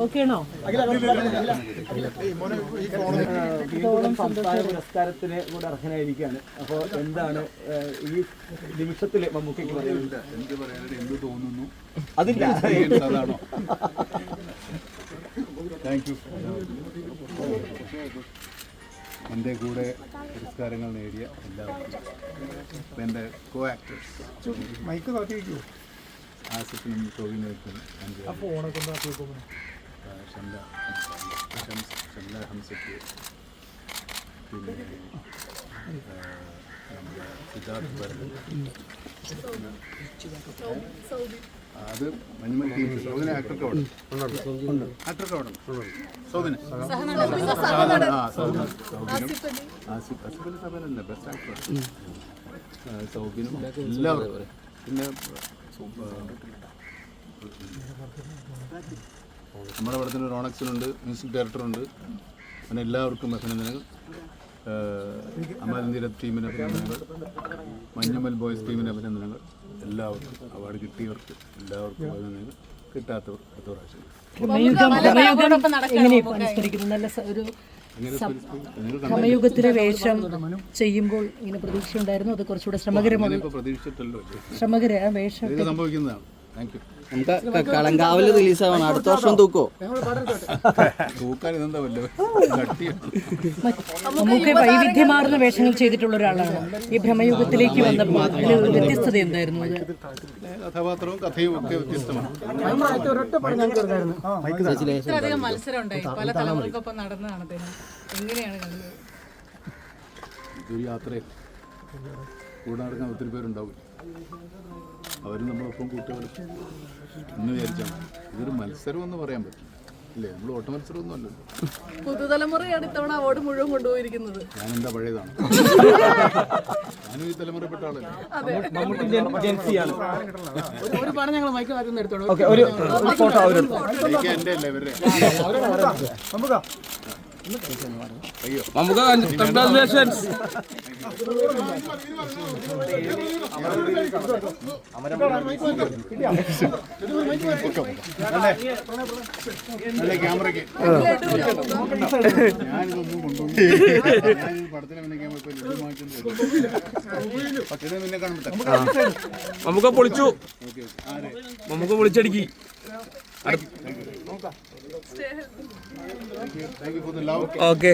ഓക്കെയാണോ? സംസ്ഥാന പുരസ്കാരത്തിന് കൂടെ അർഹനായിരിക്കാണ് അപ്പോൾ എന്താണ് ഈ നിമിഷത്തിൽ മമ്മൂക്കയ്ക്ക് പറയുന്നത് എന്ത് പറയാനായിട്ട് എന്ത് തോന്നുന്നു? അതില്ല അതാണോ? താങ്ക് യു എന്റെ കൂടെ പുരസ്കാരങ്ങൾ നേടിയ എല്ലാവർക്കും എന്റെ കോ ആക്ടേഴ്സ് മൈക്ക് നോക്കി വയ്ക്കൂ ആസിഫിനും ടോവിനോയ്ക്കും ഷംല ഷംസ് ഷംല ഹംസയ്ക്ക് അത് മഞ്ഞുമൽ ടീം സൗദിന് ആസിഫ് എല്ലാവർക്കും പിന്നെ നമ്മുടെ പടത്തിന് റോണക്സിനുണ്ട് മ്യൂസിക് ഡയറക്ടറുണ്ട്. അങ്ങനെ എല്ലാവർക്കും അഭിനന്ദനങ്ങൾ. അമരന്തിര ടീമിന് അഭിനന്ദനങ്ങൾ. മഞ്ഞുമൽ ബോയ്സ് ടീമിന് അഭിനന്ദനങ്ങൾ. എല്ലാവർക്കും അവാർഡ് കിട്ടിയവർക്ക് എല്ലാവർക്കും അഭിനന്ദനങ്ങൾ. കിട്ടാത്തവർ അടുത്ത പ്രാവശ്യം. ഭ്രമയുഗം ഭ്രമയുഗം എങ്ങനെ ഇപ്പൊ അനുസ്മരിക്കുന്നു നല്ല സ- ഒരു എങ്ങനെ സ്മരിക്കും? നിങ്ങൾ ഭ്രമയുഗത്തിലെ വേഷം ചെയ്യുമ്പോൾ ഇങ്ങനെ പ്രതീക്ഷ ഉണ്ടായിരുന്നു അത് കുറച്ചുകൂടെ ശ്രമകരമാണ് പ്രതീക്ഷിച്ചിട്ടല്ലോ ശ്രമകര വേഷം ഇത് സംഭവിക്കുന്നതാണ്. നമുക്ക് കളങ്കാവൽ റിലീസാവണം. അടുത്ത വർഷം തൂക്കോ? നമുക്ക് വൈവിധ്യമാർന്ന വേഷങ്ങൾ ചെയ്തിട്ടുള്ള ഒരാളാണ്. ഈ ഭ്രമയുഗത്തിലേക്ക് വന്നപ്പോൾ അതിൽ ഒരു വ്യത്യസ്തത എന്തായിരുന്നു കഥാപാത്രവും കഥയും ഒക്കെ വ്യത്യസ്തമാണ്. ഇത്രയധികം മത്സരം ഉണ്ടായി പല തലമുറക്കൊപ്പം നടന്നതാണ് അദ്ദേഹം. എങ്ങനെയാണ് കണ്ടത്? ഇതൊരു യാത്രയിൽ കൂടെ നടക്കാൻ ഒത്തിരി പേരുണ്ടാവില്ല? അവരും നമ്മളൊപ്പം കൂട്ടുകാരും എന്ന് വിചാരിച്ചാൽ ഇതൊരു മത്സരം എന്ന് പറയാൻ പറ്റില്ല ഇല്ലേ നമ്മൾ ഓട്ട മത്സരമൊന്നും അല്ലല്ലോ പുതുതലമുറയാണ് ഇത്തവണ അവാർഡ് മുഴുവൻ കൊണ്ടുപോയിരിക്കുന്നത് ഞാൻ എന്താ പഴയതാണ് ഞാനും ഈ തലമുറപ്പെട്ട ആളല്ലേ ഒരു പണം ഞങ്ങൾ മൈക്ക് ആദ്യം എടുത്തോളൂ എനിക്ക് എന്റെ അല്ല ഇവരുടെ അയ്യോ കൺഗ്രാറ്റുലേഷൻസ് അല്ലേ ക്യാമറയ്ക്ക് ഞാനിതൊന്നും കൊണ്ടുപോയി ഞാൻ ഈ പടത്തിന് പിന്നെ ക്യാമറ നമുക്ക് പൊളിച്ചു. നമുക്ക് പൊളിച്ചടിക്കി. ഓക്കെ